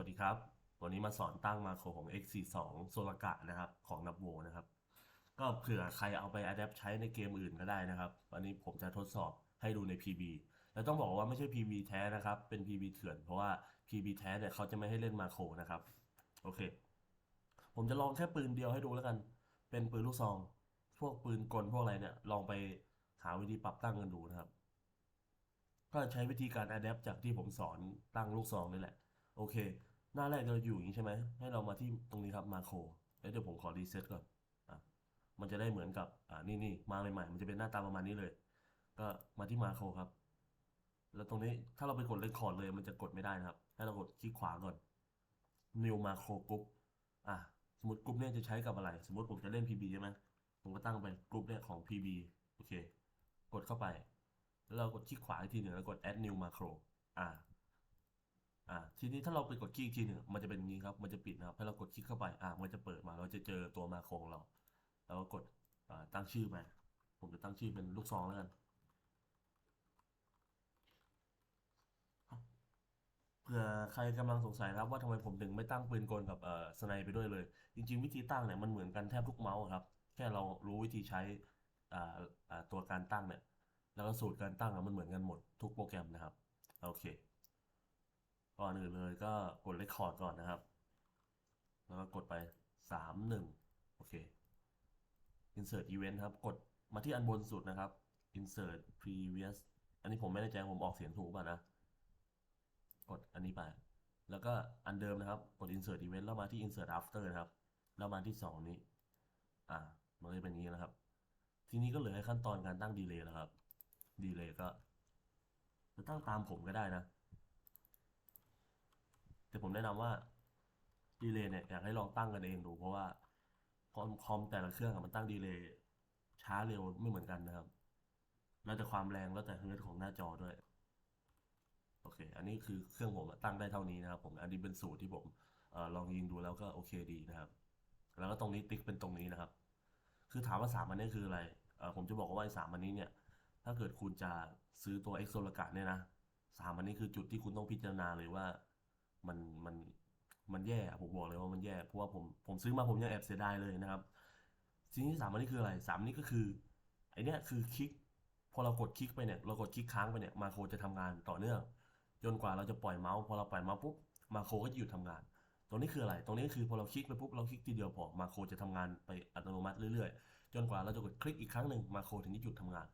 วัสดีครับ วันนี้มาสอนตั้งมาโครของ x42 โซลกะนะครับ ของนับโวนะครับ ก็เผื่อใครเอาไป adapt ใช้ในเกมอื่นก็ได้นะครับวันนี้ผมจะทดสอบให้ดูใน PB แล้วต้องบอกว่าไม่ใช่ PB แท้นะครับ เป็น PB เถื่อน เพราะว่า PB แท้เนี่ยเขาจะไม่ให้เล่นมาโครนะครับ โอเค ผมจะลองแค่ปืนเดียวให้ดูแล้วกัน เป็นปืนลูกซอง พวกปืนกลพวกอะไรเนี่ย ลองไปหาวิธีปรับตั้งกันดูนะครับ ก็ใช้วิธีการ adapt จากที่ผมสอนตั้งลูกซองนี่แหละ โอเค หน้าแรกเราอยู่อย่างนี้ใช่ไหมให้เรามาที่ตรงนี้ครับมาโครแล้วเดี๋ยวผมขอรีเซ็ตก่อนอะมันจะได้เหมือนกับอ่านี่นี่มาใหม่ๆมันจะเป็นหน้าตาประมาณนี้เลย ก็มาที่มาโครครับ แล้วตรงนี้ถ้าเราไปกดเลคคอร์ดเลย มันจะกดไม่ได้นะครับ ให้เรากดคลิกขวาก่อน new macro group อะสมมติกลุ่มเนี่ยจะใช้กับอะไร สมมติผมจะเล่น PB ใช่ไหมผมก็ตั้งเป็นกลุ่มเนี่ยของ PB โอเค กดเข้าไป แล้วเรากดคลิกขวาอีกทีหนึ่งแล้วกด add new macro อ่า อ่าทีนี้ถ้าเราไปกดคลิกอีกทีหนึ่งมันจะเป็นอย่างนี้ครับมันจะปิดนะครับให้เรากดคลิกเข้าไปอ่ามันจะเปิดมาเราจะเจอตัวมาโครงเราแล้วก็กดอ่าตั้งชื่อไปผมจะตั้งชื่อเป็นลูกซองแล้วกันเผื่อใครกำลังสงสัยครับว่าทำไมผมถึงไม่ตั้งปืนกลกับเอ่อสไนไปด้วยเลย จริง ๆ วิธีตั้งเนี่ยมันเหมือนกันแทบทุกเมาส์ครับ แค่เรารู้วิธีใช้อ่าอ่าตัวการตั้งเนี่ยแล้วก็สูตรการตั้งมันเหมือนกันหมดทุกโปรแกรมนะครับ โอเค ก่อนอื่นเลยก็กด record ก่อนนะครับ แล้วก็กดไปสามหนึ่งโอเค insert event ครับ กดมาที่อันบนสุดนะครับ insert previous อันนี้ผมไม่แน่ใจผมออกเสียงถูกป่ะนะ กดอันนี้ไป แล้วก็อันเดิมนะครับ กด insert event แล้วมาที่ insert after นะครับ แล้วมาที่สองนี้ อ่า มันก็จะเป็นอย่างนี้นะครับ ทีนี้ก็เหลือให้ขั้นตอนการตั้ง delay แล้วครับ delay ก็จะตั้งตามผมก็ได้นะ แต่ผมแนะนำว่า delay เนี่ยอยากให้ลองตั้งกันเองดูเพราะว่าคอมคอมแต่ละเครื่องมันตั้ง delay ช้าเร็วไม่เหมือนกันนะครับ แล้วแต่ความแรงแล้วแต่เฮิร์ตของหน้าจอด้วย โอเค อันนี้คือเครื่องผมตั้งได้เท่านี้นะครับผมอันนี้เป็นสูตรที่ผมอลองยิงดูแล้วก็โอเคดีนะครับ แล้วก็ตรงนี้ติ๊กเป็นตรงนี้นะครับ คือถามว่าสามอันนี้คืออะไรผมจะบอกว่าไอ้สามอันนี้เนี่ย ถ้าเกิดคุณจะซื้อตัว X โซลกะเนี่ยนะสามอันนี้คือจุดที่คุณต้องพิจารณาเลยว่า มันมันมันแย่ผมบอกเลยว่ามันแย่เพราะว่าผมผมซื้อมาผมยังแอบเสียดายเลยนะครับสิ่งที่สามอันนี้คืออะไรสามนี้ก็คือไอเนี้ยคือคลิก พอเรากดคลิกไปเนี่ยเรากดคลิกค้างไปเนี่ยมาโครจะทำงานต่อเนื่องจนกว่าเราจะปล่อยเมาส์พอเราปล่อยเมาส์ปุ๊บมาโครก็จะหยุดทำงาน ตรงนี้คืออะไร ตรงนี้คือพอเราคลิกไปปุ๊บเราคลิกทีเดียวพอมาโครจะทำงานไปอัตโนมัติเรื่อยๆ จนกว่าเราจะกดคลิกอีกครั้งหนึ่งมาโครถึงจะหยุดทำงาน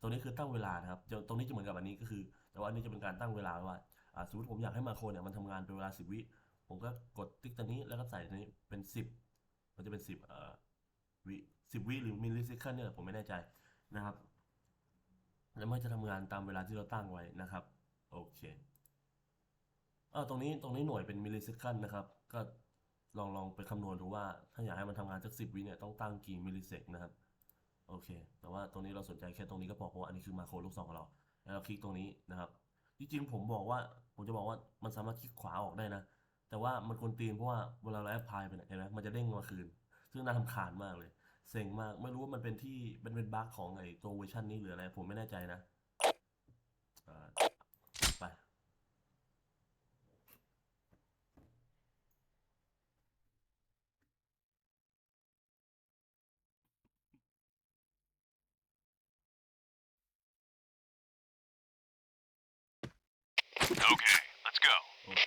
ตรงนี้คือตั้งเวลานะครับตรงนี้จะเหมือนกับอันนี้ก็คือ แต่ว่าอันนี้จะเป็นการตั้งเวลาว่า สมมติผมอยากให้มาโครเนี่ยมันทำงานเป็นเวลา10วิผมก็กดติ๊กตัวนี้แล้วก็ใส่ตัวนี้เป็น10มันจะเป็น10เอ่อวิ10วิหรือมิลลิเซคันเนี่ยผมไม่แน่ใจนะครับ แล้วมันจะทำงานตามเวลาที่เราตั้งไว้นะครับ โอเคเออตรงนี้ตรงนี้หน่วยเป็นมิลลิเซคันนะครับ ก็ลองลองไปคำนวณดูว่า ถ้าอยากให้มันทำงานสักสิบวิเนี่ยต้องตั้งกี่มิลลิเซกนะครับ โอเค แต่ว่าตรงนี้เราสนใจแค่ตรงนี้ก็พอเพราะว่าอันนี้คือมาโครลูกศรของเรา แล้วเราคลิกตรงนี้นะครับ จริงๆผมบอกว่า ผมจะบอกว่ามันสามารถคลิกขวาออกได้นะ แต่ว่ามันควรตีนเพราะว่าเวลาเราแอปพลายไปเนี่ยเห็นไหมมันจะเด้งมาคืน ซึ่งน่าทำคาญมากเลย เซ็งมาก ไม่รู้ว่ามันเป็นที่เป็นเป็นบั๊กของไอ้ตัวเวอร์ชันนี้หรืออะไร ผมไม่แน่ใจนะอ่าไป Okay, let's go. โอเค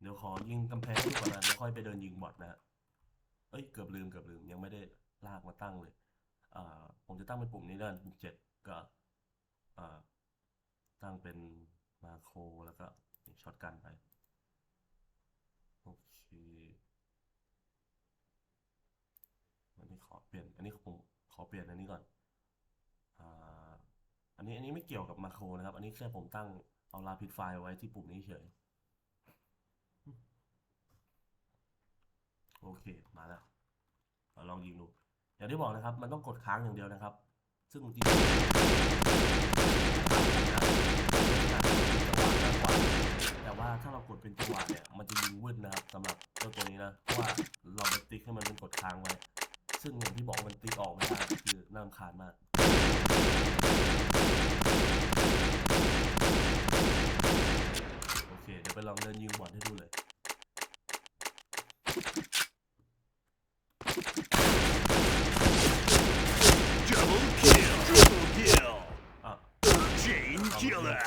เดี๋ยวขอยิงกำแพงให้ดูก่อนนะแล้วค่อยไปเดินยิงบอทนะเอ้ย เกือบลืม เกือบลืม ยังไม่ได้ลากมาตั้งเลย อ่า ผมจะตั้งเป็นปุ่มนี้แล้วกันปุ่มเจ็ดก็อ่า ตั้งเป็นมาโครแล้วก็ช็อตกันไป โอเค อันนี้ขอเปลี่ยน อันนี้ผมขอเปลี่ยนอันนี้ก่อน อ่า อันนี้ อันนี้ไม่เกี่ยวกับมาโครนะครับ อันนี้แค่ผมตั้ง เอาลาพิดไฟล์ไว้ที่ปุ่มนี้เฉย โอเค มาแล้วเราลองยิงดู อย่างที่บอกนะครับ มันต้องกดค้างอย่างเดียวนะครับ ซึ่งจริงแต่ว่าถ้าเรากดเป็นจังหวะเนี่ย มันจะยิงวืดนะครับสำหรับเจ้าตัวนี้นะ เพราะว่าเราไปติ๊กให้มันเป็นกดค้างไว้ ซึ่งอย่างที่บอกมันติ๊กออกไม่ได้คือน่ารำคาญมาก โอเค เดี๋ยว ไปลองเดินยิงบอทให้ดูเลย Double kill. Triple kill. อะ Chain เอาเมื่อกี้ killer.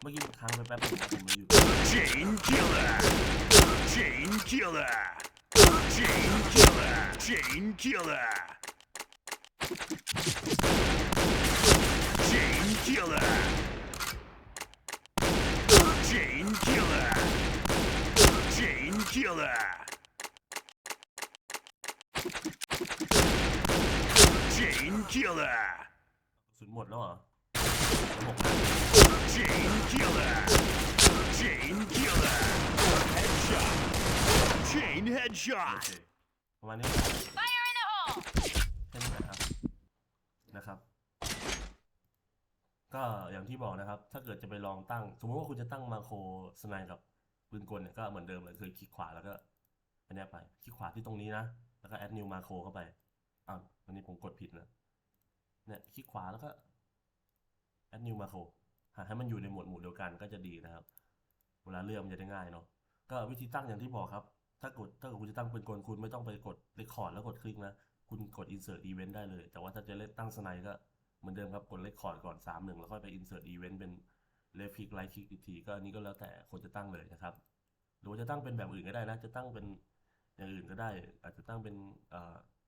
เมื่อกี้มันค้างไปแป๊บนึงนะผมไม่อยู่ Chain killer. Chain killer. Chain killer. Chain killer. Chain killer. Chain killer. Chain killer. Chain killer. สุดหมดแล้วเหรอ Chain. headshot ประมาณนี้ Fire in the hole! แค่นี้แหละครับนะครับ ก็อย่างที่บอกนะครับ ถ้าเกิดจะไปลองตั้ง สมมติว่าคุณจะตั้งมาโครสไนกับปืนกลเนี่ยก็เหมือนเดิมเลยคือคลิกขวาแล้วก็อันนี้ไปคลิกขวาที่ตรงนี้นะ แล้วก็แอดนิวมาโครเข้าไปอ้าวอันนี้ผมกดผิดนะเนี่ยคลิกขวาแล้วก็ แอดนิวมาโครหาให้มันอยู่ในหมวดหมู่เดียวกันก็จะดีนะครับ เวลาเลือกมันจะได้ง่ายเนาะก็วิธีตั้งอย่างที่บอกครับ ถ้ากดถ้าคุณจะตั้งเปืนกลคุณไม่ต้องไปกดเรคคอร์ดแล้วกดคลิกนะ คุณกด insert event ได้เลย แต่ว่าถ้าจะเล่นตั้งสไนก็เหมือนเดิมครับกดเรคคอร์ดก่อน3 1แล้วค่อยไป insert event เป็น left click right click อีกทีก็อันนี้ก็แล้วแต่คนจะตั้งเลยนะครับ หรือว่าจะตั้งเป็นแบบอื่นก็ได้นะ จะตั้งเป็นอย่างอื่นก็ได้ อาจจะตั้งเป็น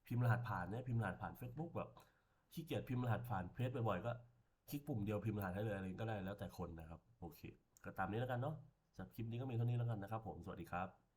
พิมพ์รหัสผ่านเนี่ยพิมพ์รหัสผ่าน Facebook แบบขี้เกียจพิมพ์รหัสผ่านเพจบ่อยๆก็ คลิกปุ่มเดียวพิมพ์รหัสให้เลยอะไรก็ได้แล้วแต่คนนะครับ โอเค ก็ตามนี้แล้วกันเนาะสำหรับคลิปนี้ก็มีเท่านี้แล้วกันนะครับผมสวัสดีครับ